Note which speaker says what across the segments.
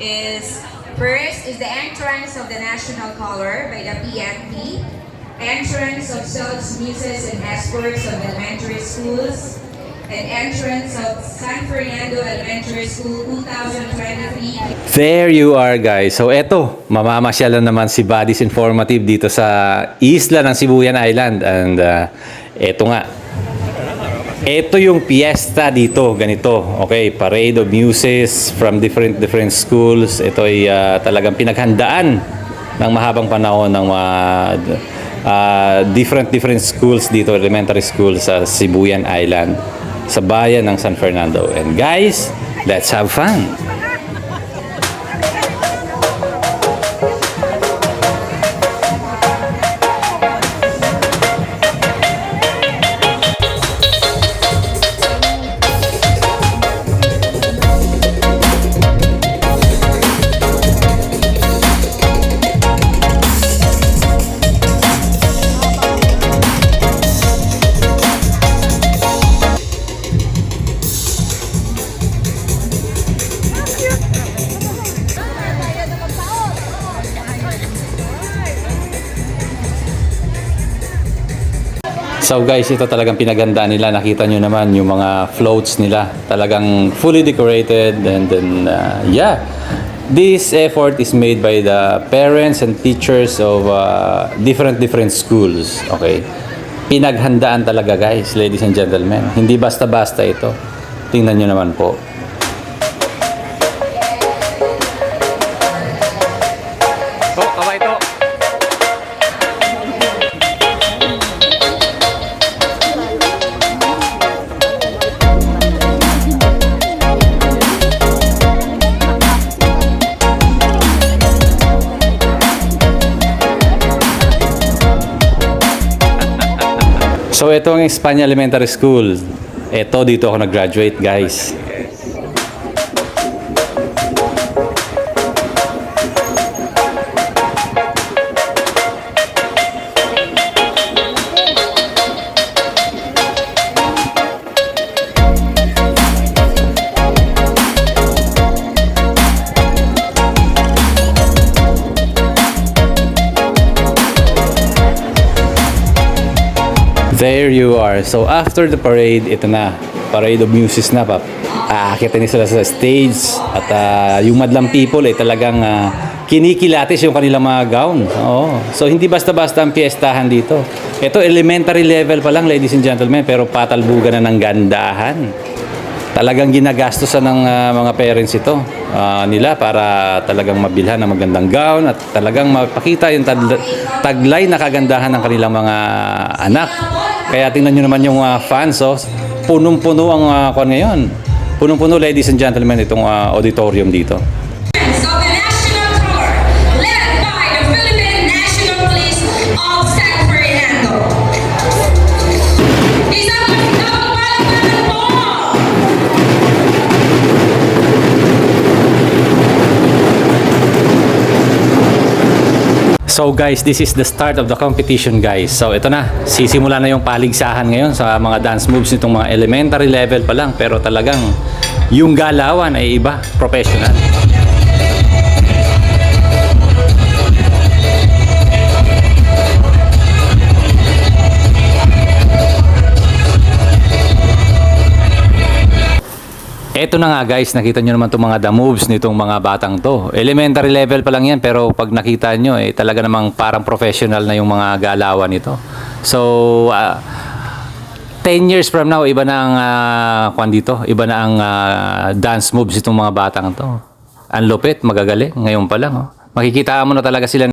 Speaker 1: is first is the entrance of the national color by the PNP, entrance of Souls, Muses, and Escorts of elementary schools, and entrance of San Fernando Elementary School 2023
Speaker 2: There you are guys. So eto, mamamasyal na naman si Buddies Informative dito sa isla ng Sibuyan Island. And uh, eto nga, ito yung piyesta dito, ganito. Okay, parade of muses from different different schools. Ito ay uh, talagang pinaghandaan ng mahabang panahon ng mga uh, different different schools dito, elementary schools sa Sibuyan Island, sa bayan ng San Fernando. And guys, let's have fun. So guys, ito talagang pinagandaan nila. Nakita nyo naman yung mga floats nila. Talagang fully decorated and then uh, yeah. This effort is made by the parents and teachers of uh, different different schools. Okay. Pinaghandaan talaga guys, ladies and gentlemen. Hindi basta-basta ito. Tingnan nyo naman po. So ito ang Espanya Elementary School. Ito dito ako nag-graduate, guys. There you are. So after the parade, ito na. Parade of Muses na pa. Aakit na sila sa stage at ah, yung madlang people ay talagang ah, kinikilatis yung kanilang mga gown. Oo. So hindi basta-basta ang piyestahan dito. Ito elementary level pa lang ladies and gentlemen pero patalbugan na ng gandahan. Talagang ginagastosan ng ah, mga parents ito ah, nila para talagang mabilhan ng magandang gown at talagang mapakita yung tagl- taglay na kagandahan ng kanilang mga anak. Kaya tingnan nyo naman yung ah, fans, oh. punong-puno ang uh, kon ngayon. Punong-puno, ladies and gentlemen, itong ah, auditorium dito. So guys, this is the start of the competition guys. So ito na, sisimula na yung paligsahan ngayon sa mga dance moves nitong mga elementary level pa lang. Pero talagang yung galawan ay iba, professional. Eto na nga guys, nakita nyo naman itong mga the moves nitong mga batang to. Elementary level pa lang yan, pero pag nakita nyo, eh, talaga namang parang professional na yung mga galawan nito. So, ah, 10 years from now, iba na ang uh, dito, iba na ang ah, dance moves itong mga batang to. Ang lupit, magagaling, ngayon pa lang. Oh. Makikita mo na talaga sila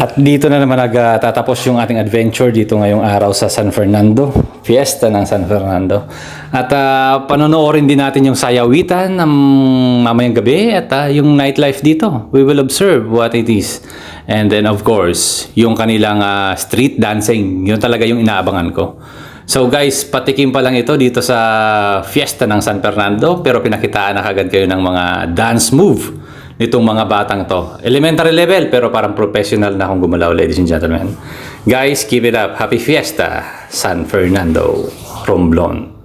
Speaker 2: At dito na naman nagtatapos yung ating adventure dito ngayong araw sa San Fernando. Fiesta ng San Fernando. At ah, panonoorin din natin yung sayawitan ng mamayang gabi at ah, yung nightlife dito. We will observe what it is. And then of course, yung kanilang ah, street dancing. Yun talaga yung inaabangan ko. So guys, patikim pa lang ito dito sa Fiesta ng San Fernando pero pinakitaan na kagad kayo ng mga dance move nitong mga batang to. Elementary level pero parang professional na akong gumalaw ladies and gentlemen. Guys, keep it up. Happy Fiesta San Fernando Romblon.